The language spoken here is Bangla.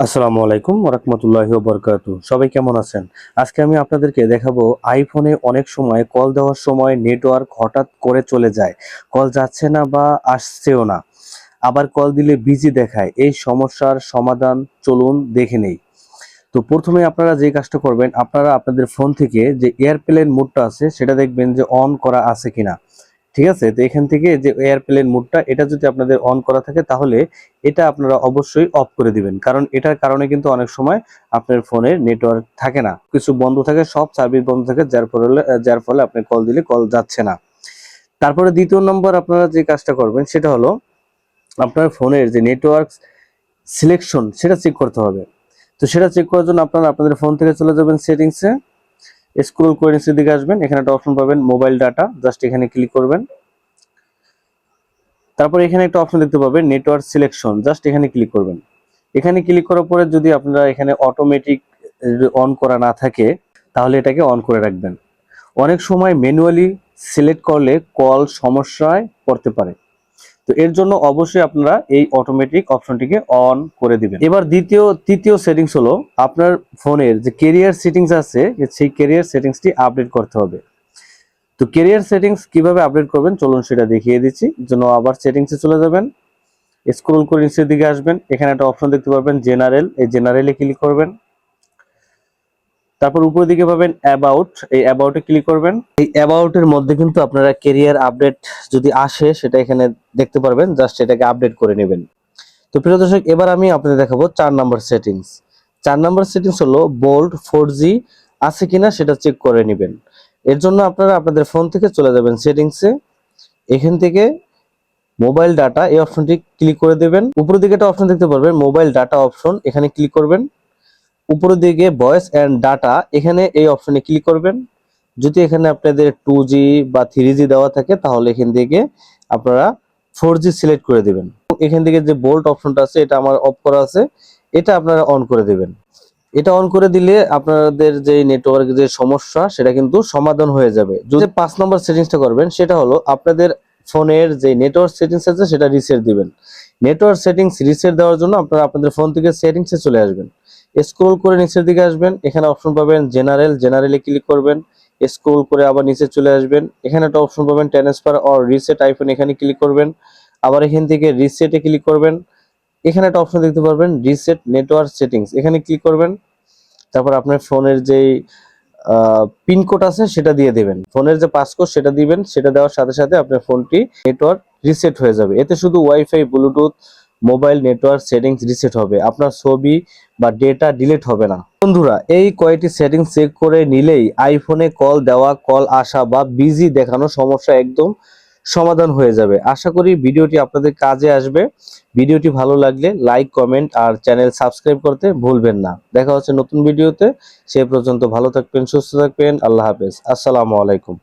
আসসালামু আলাইকুম রহমতুল্লাহি বরকাত সবাই কেমন আছেন? আজকে আমি আপনাদেরকে দেখাবো আইফোনে অনেক সময় কল দেওয়ার সময় নেটওয়ার্ক হঠাৎ করে চলে যায়। কল যাচ্ছে না বা আসছেও না। আবার কল দিলে বিজি দেখায়। এই সমস্যার সমাধান চলুন দেখে নেই। তো প্রথমে আপনারা যে কাজটা করবেন, আপনারা আপনাদের ফোন থেকে যে এয়ারপ্লেন মোডটা আছে, সেটা দেখবেন যে অন করা আছে কিনা। ঠিক আছে? তো এখান থেকে যে এয়ারপ্লেন মোডটা এটা যদি আপনাদের অন করা থাকে তাহলে এটা আপনারা অবশ্যই অফ করে দিবেন। কারণ এটার কারণে কিন্তু অনেক সময় আপনার ফোনের নেটওয়ার্ক থাকে না। কিছু বন্ধ থাকে, সব সার্ভিস বন্ধ থাকে, যার ফলে যার ফলে আপনি কল দিলে কল যাচ্ছে না। তারপরে দ্বিতীয় নম্বর আপনারা যে কাজটা করবেন, সেটা হলো আপনার ফোনের যে নেটওয়ার্ক সিলেকশন সেটা চেক করতে হবে। তো সেটা চেক করার জন্য আপনারা আপনাদের ফোন থেকে চলে যাবেন সেটিংসে স্ক্রল করে নিচের দিকে আসবেন, এখানে একটা অপশন পাবেন মোবাইল ডাটা জাস্ট এখানে ক্লিক করবেন। তারপর এখানে একটা অপশন দেখতে পাবেন নেটওয়ার্ক সিলেকশন জাস্ট এখানে ক্লিক করবেন। এখানে ক্লিক করার পরে যদি আপনারা এখানে অটোমেটিক অন করা না থাকে, তাহলে এটাকে অন করে রাখবেন। অনেক সময় ম্যানুয়ালি সিলেক্ট করলে কল সমস্যায় পড়তে পারে। তো এর জন্য অবশ্যই আপনারা এই অটোমেটিক অপশনটিকে অন করে দিবেন। এবার দ্বিতীয়, তৃতীয় সেটিংস হলো আপনার ফোনের যে কেরিয়ার সেটিংস আছে সেই কেরিয়ার সেটিংসটি আপডেট করতে হবে। তো কেরিয়ার সেটিংস কীভাবে আপডেট করবেন? চলুন সেটা দেখিয়ে দিচ্ছি। জন্য আবার সেটিংসে চলে যাবেন। স্ক্রল করে নিচের দিকে আসবেন। এখানে একটা অপশন দেখতে পারবেন জেনারেল এই জেনারেলে ক্লিক করবেন। তারপর উপর দিকে পাবেন অ্যাবাউট এই অ্যাবাউটে ক্লিক করবেন। এই অ্যাবাউটের মধ্যে কিন্তু আপনারা কেরিয়ার আপডেট যদি আসে, সেটা এখানে দেখতে পারবেন জাস্ট এটাকে আপডেট করে নেবেন। তো প্রিয় দর্শক, এবার আমি আপনাদের দেখাবো চার নাম্বার সেটিংস চার নাম্বার সেটিংস হলো বোল্ড ফোর জি আছে কিনা সেটা চেক করে নেবেন। এর জন্য আপনারা আপনাদের ফোন থেকে চলে যাবেন সেটিংসে এখান থেকে মোবাইল ডাটা এই অপশনটি ক্লিক করে দেবেন। উপরের দিকে একটা অপশন দেখতে পারবেন মোবাইল ডাটা অপশন এখানে ক্লিক করবেন। উপরের দিকে ভয়েস অ্যান্ড ডাটা এখানে এই অপশনে ক্লিক করবেন। যদি এখানে আপনাদের টু বা থ্রি দেওয়া থাকে, তাহলে এখান থেকে আপনারা ফোর সিলেক্ট করে দেবেন। এখান থেকে যে বোল্ট অপশনটা আছে, এটা আমার অফ করা আছে, এটা আপনারা অন করে দেবেন। এটা অন করে দিলে আপনাদের যে নেটওয়ার্কের যে সমস্যা, সেটা কিন্তু সমাধান হয়ে যাবে। যদি পাঁচ নম্বর সেটিংসটা করবেন, সেটা হলো আপনাদের ফোনের যে নেটওয়ার্ক সেটিংস আছে, সেটা রিসেট দিবেন। নেটওয়ার্ক সেটিংস রিসেট দেওয়ার জন্য আপনারা আপনাদের ফোন থেকে সেটিংসে চলে আসবেন। স্ক্রল করে নিচের দিকে আসবেন, এখানে অপশন পাবেন জেনারেল জেনারেলে ক্লিক করবেন স্ক্রল করে আবার নিচে চলে আসবেন, এখানে একটা অপশন পাবেন ট্রান্সফার অর রিসেট আইফোন এখানে ক্লিক করবেন, আবার এখান থেকে রিসেটে ক্লিক করবেন, এখানে একটা অপশন দেখতে পারবেন রিসেট নেটওয়ার্ক সেটিংস এখানে ক্লিক করবেন, তারপর আপনার ফোনের যেই পিনকোড আছে সেটা দিয়ে দেবেন, ফোনের যে পাসকোড সেটা দিবেন, সেটা দেওয়ার সাথে সাথে আপনার ফোনটি নেটওয়ার্ক রিসেট হয়ে যাবে, এতে শুধু wifi bluetooth mobile network settings reset হবে। আপনার ছবি বা ডেটা ডিলিট হবে না। বন্ধুরা, এই কয়টি সেটিংস চেক করে নিলেই আইফোনে কল দেওয়া কল আসা বা বিজি দেখানো সমস্যা একদম সমাধান হয়ে যাবে। আশা করি ভিডিওটি আপনাদের কাজে আসবে। ভিডিওটি ভালো লাগলে লাইক কমেন্ট আর চ্যানেল সাবস্ক্রাইব করতে ভুলবেন না। দেখা হচ্ছে নতুন ভিডিওতে। সে পর্যন্ত ভালো থাকবেন, সুস্থ থাকবেন। আল্লাহ হাফেজ। আসসালামু আলাইকুম।